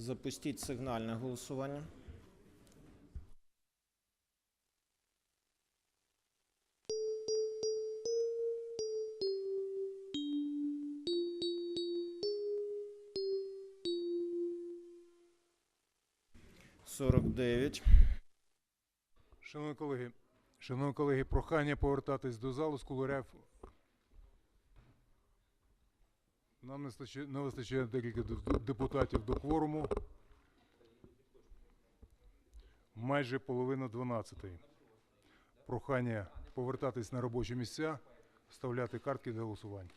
Запустіть сигнальне голосування. Сорок дев'ять. Шановні колеги, шановні колеги, прохання повертатись до залу з кулуарів. Нам не вистачає, не вистачає декілька депутатів до кворуму. Майже половина 12-ї. Прохання повертатись на робочі місця, вставляти картки для голосування.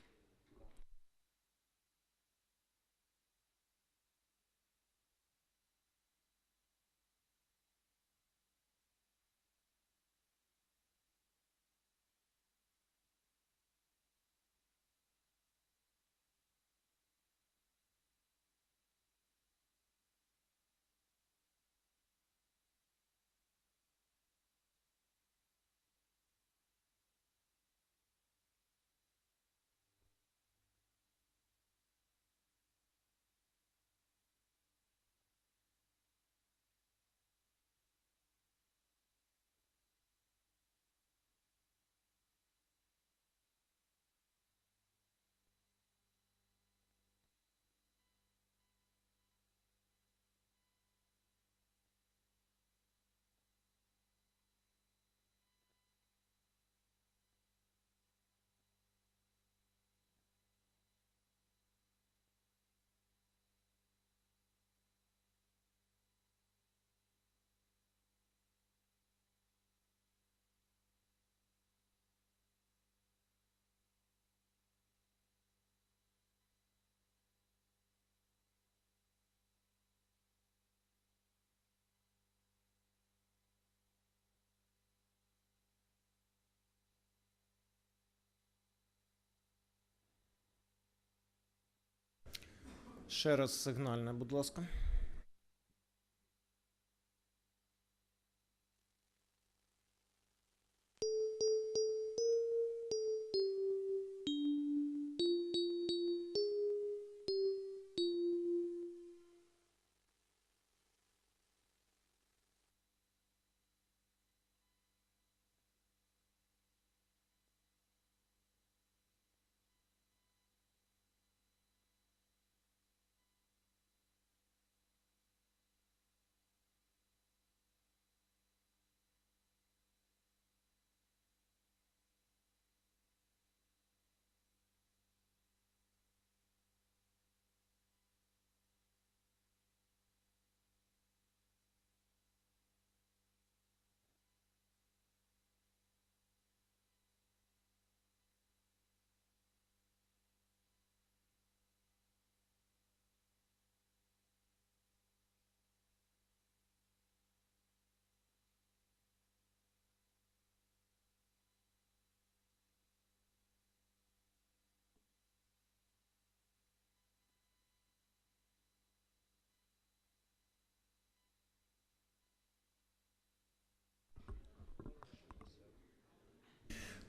Ще раз сигнальне, будь ласка.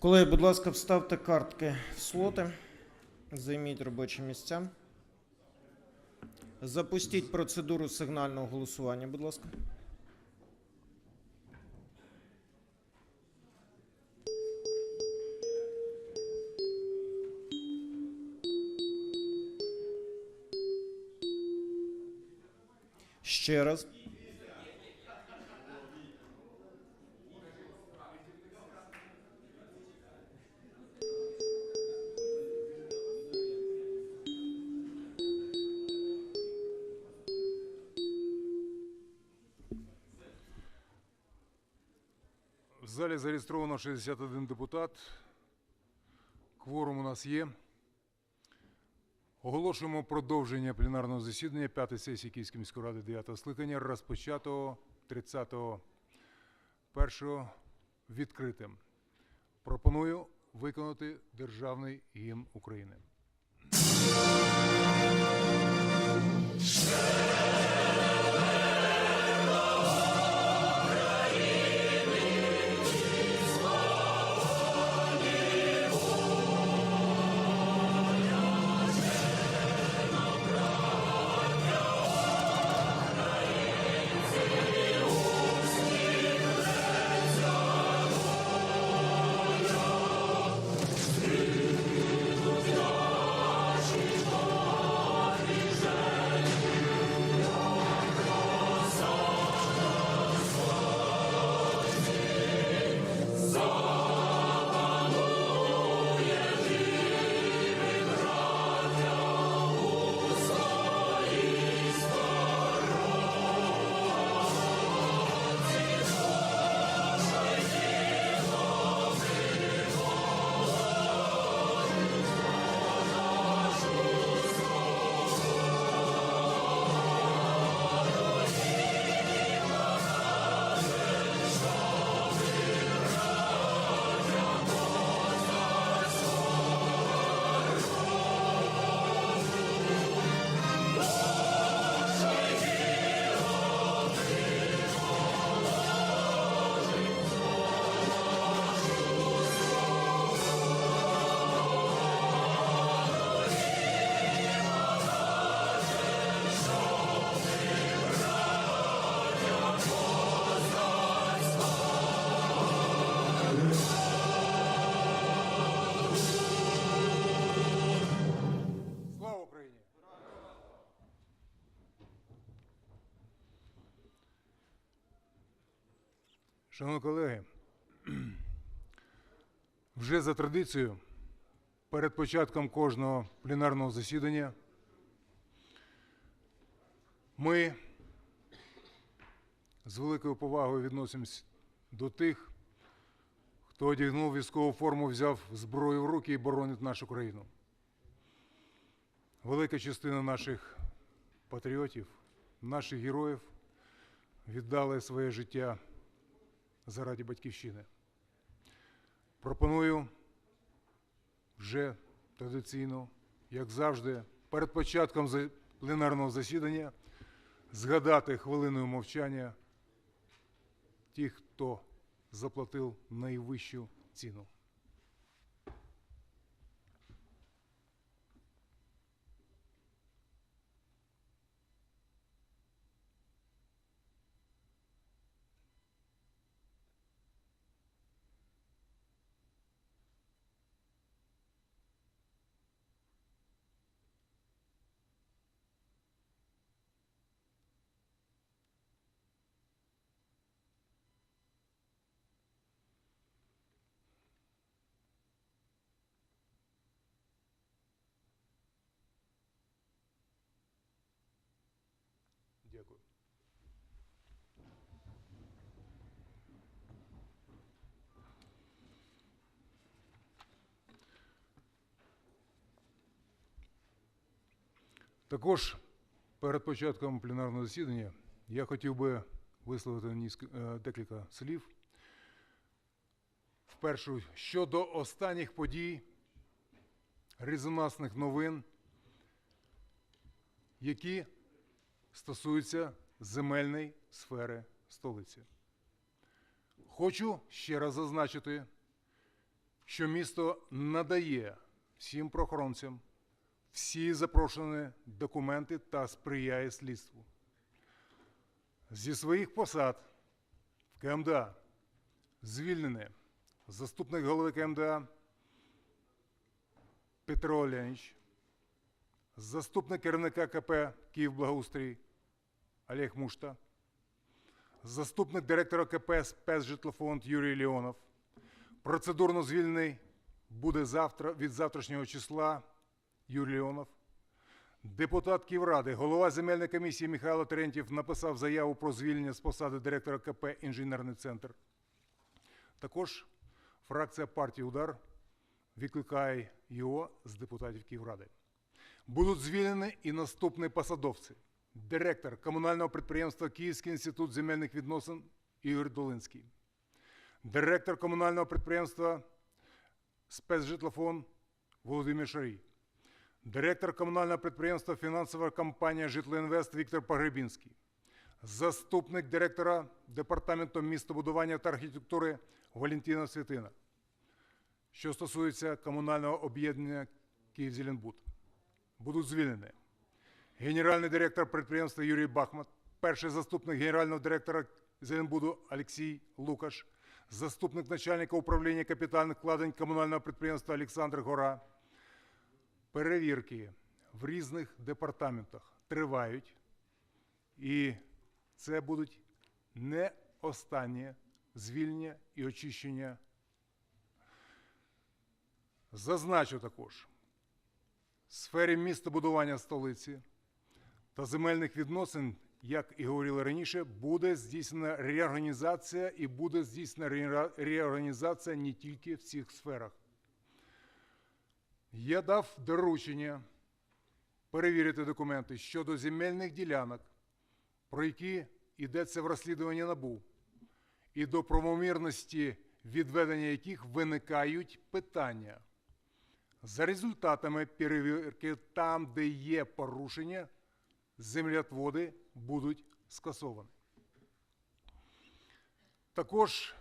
Колеги, будь ласка, вставте картки в слоти. Займіть робочі місця. Запустіть процедуру сигнального голосування, будь ласка. Ще раз. Залі зареєстровано 61 депутат. Кворум у нас є. Оголошуємо продовження пленарного засідання 5 сесії Київської міської ради 9 скликання, розпочатого 30.01 відкритим. Пропоную виконати державний гімн України. Шановні колеги, вже за традицією, перед початком кожного пленарного засідання ми з великою повагою відносимось до тих, хто одягнув військову форму, взяв зброю в руки і боронить нашу країну. Велика частина наших патріотів, наших героїв віддали своє життя заради батьківщини. Пропоную вже традиційно, як завжди, перед початком пленарного засідання згадати хвилиною мовчання тих, хто заплатив найвищу ціну. Дякую. Також перед початком пленарного засідання я хотів би висловити е, декілька слів. Вперше щодо останніх подій, резонансних новин, які стосуються земельної сфери столиці. Хочу ще раз зазначити, що місто надає всім прохоронцям всі запрошені документи та сприяє слідству. Зі своїх посад в КМДА звільнений заступник голови КМДА Петро Оляніч, заступник керівника КП Київблагоустрій Олег Мушта, заступник директора КП «Спецжитлофонд» Юрій Леонов. Процедурно звільнений буде завтра від завтрашнього числа Юрій Леонов. Депутат Київради, голова земельної комісії Михайло Терентьєв написав заяву про звільнення з посади директора КП «Інженерний центр». Також фракція партії Удар викликає його з депутатів Київради. Будуть звільнені і наступні посадовці. Директор комунального підприємства Київський інститут земельних відносин Ігор Долинський. Директор комунального підприємства Спецжитлофон Володимир Шарій. Директор комунального підприємства фінансова компанія Житлоінвест Віктор Погребінський. Заступник директора департаменту містобудування та архітектури Валентина Світина. Що стосується комунального об'єднання Київзеленбуд, будуть звільнені генеральний директор підприємства Юрій Бахмат, перший заступник генерального директора Зеленбуду Олексій Лукаш, заступник начальника управління капітальних вкладень комунального підприємства Олександр Гора. Перевірки в різних департаментах тривають, і це будуть не останнє звільнення і очищення. Зазначу також, в сфері містобудування столиці та земельних відносин, як і говорили раніше, буде здійснена реорганізація і буде здійснена реорганізація не тільки в цих сферах. Я дав доручення перевірити документи щодо земельних ділянок, про які йдеться в розслідуванні НАБУ, і до правомірності відведення яких виникають питання. За результатами перевірки, там, де є порушення, землятводи будуть скасовані. Також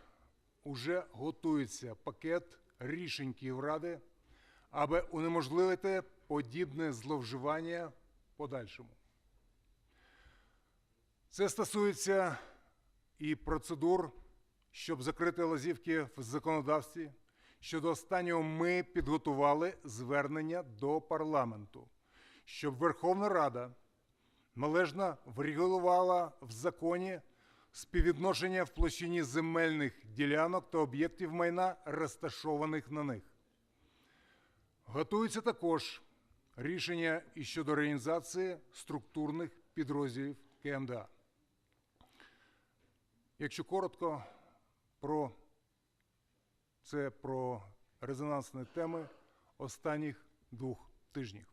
уже готується пакет рішень Київради, аби унеможливити подібне зловживання подальшому. Це стосується і процедур, щоб закрити лазівки в законодавстві. Щодо останнього ми підготували звернення до парламенту, щоб Верховна Рада належно врегулювала в законі співвідношення в площині земельних ділянок та об'єктів майна, розташованих на них. Готується також рішення і щодо організації структурних підрозділів КМДА. Якщо коротко про це про резонансні теми останніх двох тижнів.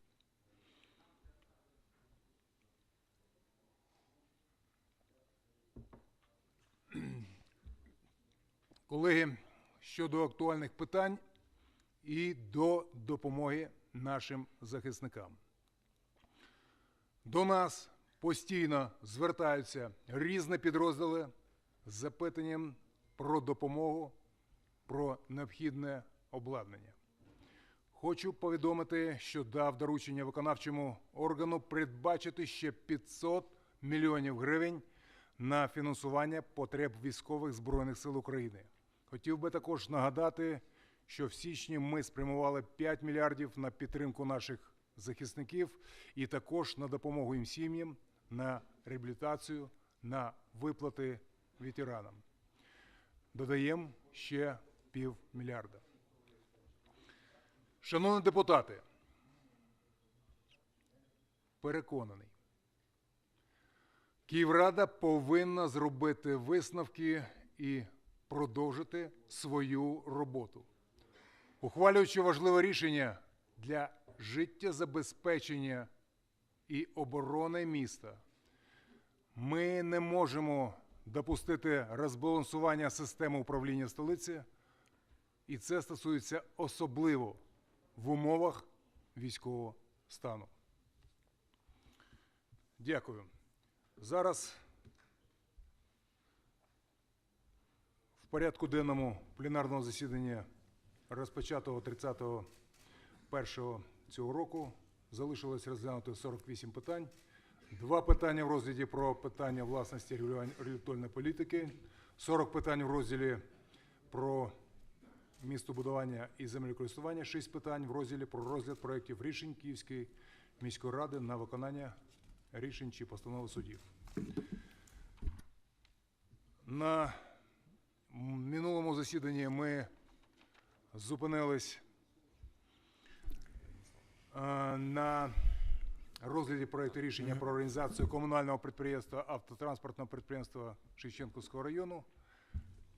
Колеги, щодо актуальних питань і до допомоги нашим захисникам. До нас постійно звертаються різні підрозділи з запитанням про допомогу, про необхідне обладнання. Хочу повідомити, що дав доручення виконавчому органу передбачити ще 500 мільйонів гривень на фінансування потреб військових Збройних сил України. Хотів би також нагадати, що в січні ми спрямували 5 мільярдів на підтримку наших захисників і також на допомогу їм сім'ям, на реабілітацію, на виплати ветеранам. Додаємо ще пів мільярда. Шановні депутати, переконаний, Київрада повинна зробити висновки і продовжити свою роботу. Ухвалюючи важливе рішення для життєзабезпечення і оборони міста, ми не можемо допустити розбалансування системи управління столиці, і це стосується особливо в умовах військового стану. Дякую. Зараз в порядку денному пленарного засідання, розпочатого 30.01 цього року, залишилось розглянути 48 питань. Два питання в розділі про питання власності регуляторної політики, 40 питань в розділі про містобудування і землекористування, 6 питань в розділі про розгляд проєктів рішень Київської міської ради на виконання рішень чи постанови судів. На минулому засіданні ми зупинились е, на розгляді проєкту рішення про організацію комунального підприємства автотранспортного підприємства Шевченківського району,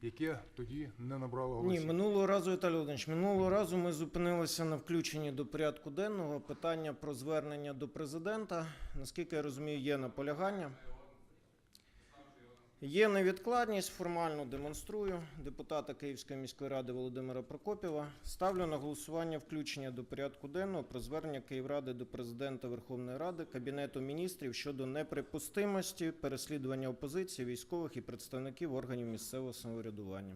яке тоді не набрало Ні, минулого разу, Віталій Володимирович, минулого разу ми зупинилися на включенні до порядку денного питання про звернення до президента. Наскільки я розумію, є наполягання. Є невідкладність, формально демонструю депутата Київської міської ради Володимира Прокопєва. Ставлю на голосування включення до порядку денного про звернення Київради до президента Верховної Ради, Кабінету міністрів щодо неприпустимості переслідування опозиції, військових і представників органів місцевого самоврядування.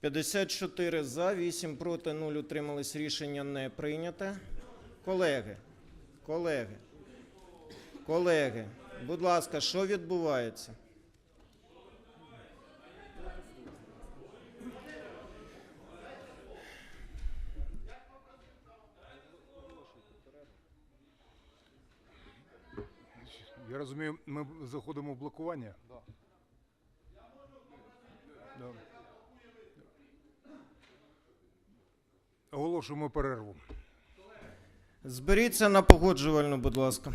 П'ятдесят чотири за, 8 проти, 0 утримались. Рішення не прийняте. Колеги, колеги, колеги, будь ласка, що відбувається? Я розумію, ми заходимо в блокування. Оголошуємо перерву. Зберіться на погоджувальну, будь ласка.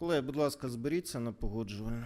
Колеги, будь ласка, зберіться на погоджувальну.